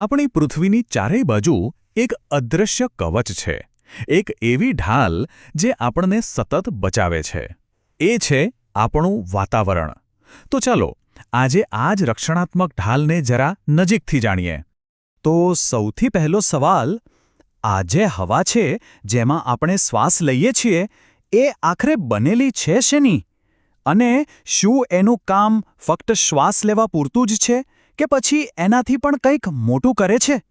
આપણી પૃથ્વીની ચારેય બાજુ એક અદૃશ્ય કવચ છે, એક એવી ઢાલ જે આપણને સતત બચાવે છે. એ છે આપણું વાતાવરણ. તો ચાલો, આજે આ જ રક્ષણાત્મક ઢાલને જરા નજીકથી જાણીએ. તો સૌથી પહેલો સવાલ આ જે હવા છે જેમાં આપણે શ્વાસ લઈએ છીએ, એ આખરે બનેલી છે શેની? અને શું એનું કામ ફક્ત શ્વાસ લેવા પૂરતું જ છે? કે પછી એનાથી પણ કંઈક મોટું કરે છે?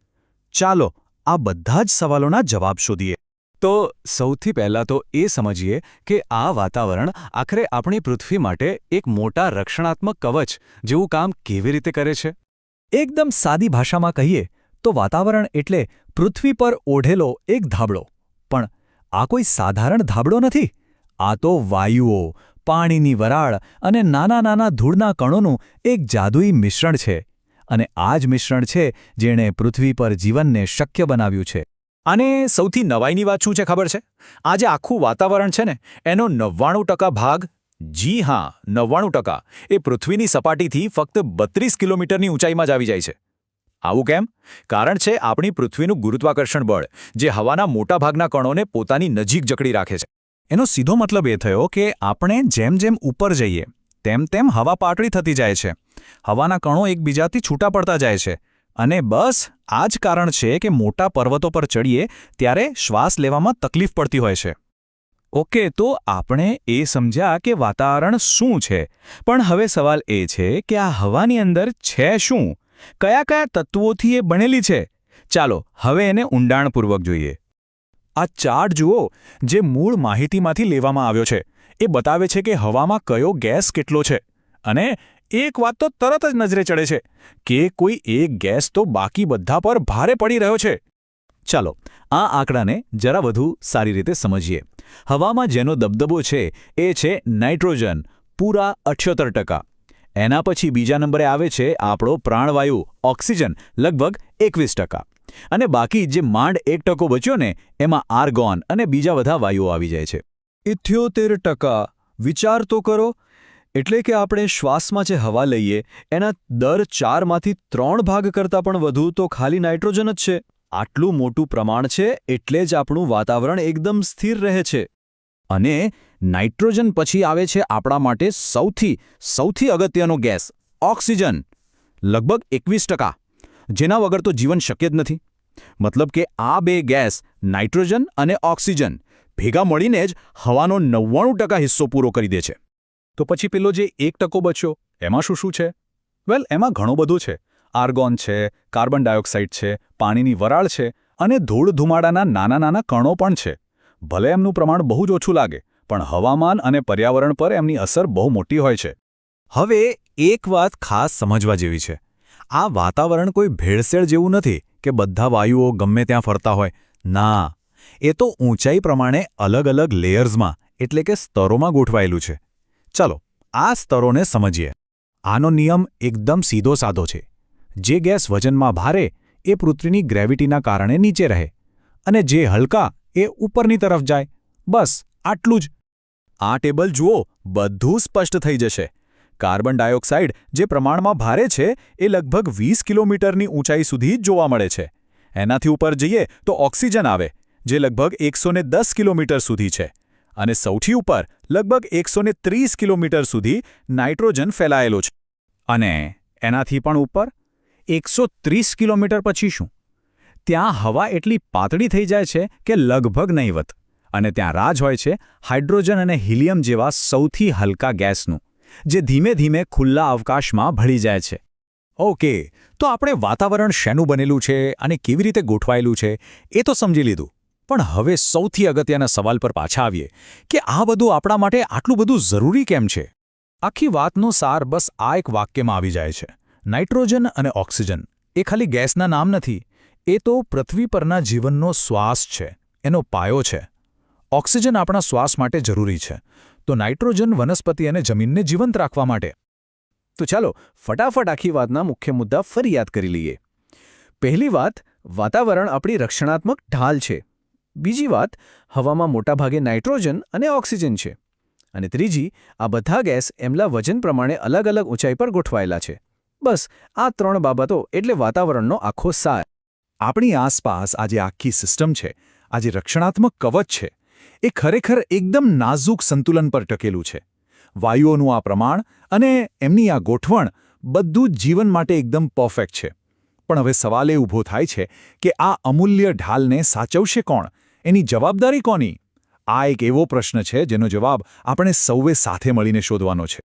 ચાલો, આ બધા જ સવાલોના જવાબ શોધીએ. તો સૌથી પહેલાં તો એ સમજીએ કે આ વાતાવરણ આખરે આપણી પૃથ્વી માટે એક મોટા રક્ષણાત્મક કવચ જેવું કામ કેવી રીતે કરે છે? એકદમ સાદી ભાષામાં કહીએ તો વાતાવરણ એટલે પૃથ્વી પર ઓઢેલો એક ધાબળો. પણ આ કોઈ સાધારણ ધાબળો નથી. આ તો વાયુઓ, પાણીની વરાળ અને નાના નાના ધૂળના કણોનું એક જાદુઈ મિશ્રણ છે. અને આ જ મિશ્રણ છે જેણે પૃથ્વી પર જીવનને શક્ય બનાવ્યું છે. અને સૌથી નવાઈની વાત શું છે ખબર છે? આ જે આખું વાતાવરણ છે ને, એનો નવ્વાણું ભાગ, જી હા, નવ્વાણું ટકા, એ પૃથ્વીની સપાટીથી ફક્ત બત્રીસ કિલોમીટરની ઊંચાઈમાં જ આવી જાય છે. આવું કેમ? કારણ છે આપણી પૃથ્વીનું ગુરુત્વાકર્ષણ બળ, જે હવાના મોટાભાગના કણોને પોતાની નજીક જકડી રાખે છે. એનો સીધો મતલબ એ થયો કે આપણે જેમ જેમ ઉપર જઈએ તેમ તેમ હવા પાતળી થતી જાય છે. હવાના કણો એકબીજાથી છૂટા પડતા જાય છે. અને બસ, આ જ કારણ છે કે મોટા પર્વતો પર ચડીએ ત્યારે શ્વાસ લેવામાં તકલીફ પડતી હોય છે. ઓકે, તો આપણે એ સમજ્યા કે વાતાવરણ શું છે. પણ હવે સવાલ એ છે કે આ હવાની અંદર છે શું? કયા કયા તત્વોથી એ બનેલી છે? ચાલો, હવે એને ઊંડાણપૂર્વક જોઈએ. આ ચાર્ટ જુઓ, જે મૂળ માહિતીમાંથી લેવામાં આવ્યો છે. એ બતાવે છે કે હવામાં કયો ગેસ કેટલો છે. અને એક વાત તો તરત જ નજરે ચડે છે કે કોઈ એક ગેસ તો બાકી બધા પર ભારે પડી રહ્યો છે. ચાલો, આ આંકડાને જરા વધુ સારી રીતે સમજીએ. હવામાં જેનો દબદબો છે એ છે નાઇટ્રોજન, પૂરા અઠ્યોતર ટકા. એના પછી બીજા નંબરે આવે છે આપણો પ્રાણવાયુ, ઓક્સિજન, લગભગ એકવીસ ટકા. અને બાકી જે માંડ એક ટકો બચ્યો ને, એમાં આર્ગોન અને બીજા બધા વાયુઓ આવી જાય છે. ઇથ્યોતેર ટકા. વિચાર તો કરો. એટલે કે આપણે શ્વાસમાં જે હવા લઈએ, એના દર ચારમાંથી ત્રણ ભાગ કરતાં પણ વધુ તો ખાલી નાઇટ્રોજન જ છે. આટલું મોટું પ્રમાણ છે એટલે જ આપણું વાતાવરણ એકદમ સ્થિર રહે છે. અને નાઇટ્રોજન પછી આવે છે આપણા માટે સૌથી સૌથી અગત્યનો ગેસ, ઓક્સિજન. લગભગ એકવીસ ટકા. જેના વગર તો જીવન શક્ય જ નથી. મતલબ કે આ બે ગેસ, નાઇટ્રોજન અને ઓક્સિજન ભેગા મળીને જ હવાનો નવ્વાણું ટકા હિસ્સો પૂરો કરી દે છે. તો પછી પેલો જે એક ટકો બચ્યો, એમાં શું શું છે? વેલ, એમાં ઘણું બધું છે. આર્ગોન છે, કાર્બન ડાયોક્સાઇડ છે, પાણીની વરાળ છે અને ધૂળ ધુમાડાના નાના નાના કણો પણ છે. ભલે એમનું પ્રમાણ બહુ જ ઓછું લાગે, પણ હવામાન અને પર્યાવરણ પર એમની અસર બહુ મોટી હોય છે. હવે એક વાત ખાસ સમજવા જેવી છે. આ વાતાવરણ કોઈ ભેળસેળ જેવું નથી કે બધા વાયુઓ ગમે ત્યાં ફરતા હોય. ના એ તો ઊંચાઈ પ્રમાણે અલગ અલગ લેયર્સમાં, એટલે કે સ્તરોમાં ગોઠવાયેલું છે. ચાલો, આ સ્તરોને સમજીએ. આનો નિયમ એકદમ સીધો સાધો છે. જે ગેસ વજનમાં ભારે, એ પૃથ્વીની ગ્રેવિટીના કારણે નીચે રહે અને જે હલકા, એ ઉપરની તરફ જાય. બસ, આટલું જ. આ ટેબલ, જુઓ, બધું સ્પષ્ટ થઈ જશે. કાર્બન ડાયોક્સાઇડ જે પ્રમાણમાં ભારે છે, એ લગભગ વીસ કિલોમીટરની ઊંચાઈ સુધી જોવા મળે છે. એનાથી ઉપર જઈએ તો ઓક્સિજન આવે. જે લગભગ એકસો કિલોમીટર સુધી છે અને સૌથી ઉપર લગભગ એકસો કિલોમીટર સુધી નાઇટ્રોજન ફેલાયેલો છે. અને એનાથી પણ ઉપર એકસો કિલોમીટર પછી શું? ત્યાં હવા એટલી પાતળી થઈ જાય છે કે લગભગ નહીવત અને ત્યાં રાજ હોય છે હાઇડ્રોજન અને હિલિયમ જેવા સૌથી હલકા ગેસનું, જે ધીમે ધીમે ખુલ્લા અવકાશમાં ભળી જાય છે. ઓકે, તો આપણે વાતાવરણ શેનું બનેલું છે અને કેવી રીતે ગોઠવાયેલું છે એ તો સમજી લીધું. પણ હવે સૌથી અગત્યના સવાલ પર પાછા આવીએ કે આ બધું આપણા માટે આટલું બધું જરૂરી કેમ છે? આખી વાતનો સાર બસ આ એક વાક્યમાં આવી જાય છે. નાઇટ્રોજન અને ઓક્સિજન. એ ખાલી ગેસના નામ નથી. એ તો પૃથ્વી પરના જીવનનો શ્વાસ છે. એનો પાયો છે. ઓક્સિજન આપણા શ્વાસ માટે જરૂરી છે. તો નાઇટ્રોજન વનસ્પતિ અને જમીનને જીવંત રાખવા માટે. તો ચાલો ફટાફટ આખી વાતના મુખ્ય મુદ્દા ફરી યાદ કરી લઈએ. પહેલી વાત, વાતાવરણ આપણી રક્ષણાત્મક ઢાલ છે. બીજી વાત, હવામાં મોટાભાગે નાઇટ્રોજન અને ઓક્સિજન છે. અને ત્રીજી, આ બધા ગેસ એમના વજન પ્રમાણે અલગ અલગ ઊંચાઈ પર ગોઠવાયેલા છે. બસ, આ ત્રણ બાબતો એટલે વાતાવરણનો આખો સાર. આપણી આસપાસ આ જે આખી સિસ્ટમ છે, આ જે રક્ષણાત્મક કવચ છે, એ ખરેખર એકદમ નાજુક સંતુલન પર ટકેલું છે. વાયુઓનું આ પ્રમાણ અને એમની આ ગોઠવણ બધું જ જીવન માટે એકદમ પરફેક્ટ છે. પણ હવે સવાલ એ ઊભો થાય છે કે આ અમૂલ્ય ઢાલને સાચવશે કોણ? એની જવાબદારી કોની? આ એક એવો પ્રશ્ન છે જેનો જવાબ આપણે સૌએ સાથે મળીને શોધવાનો છે.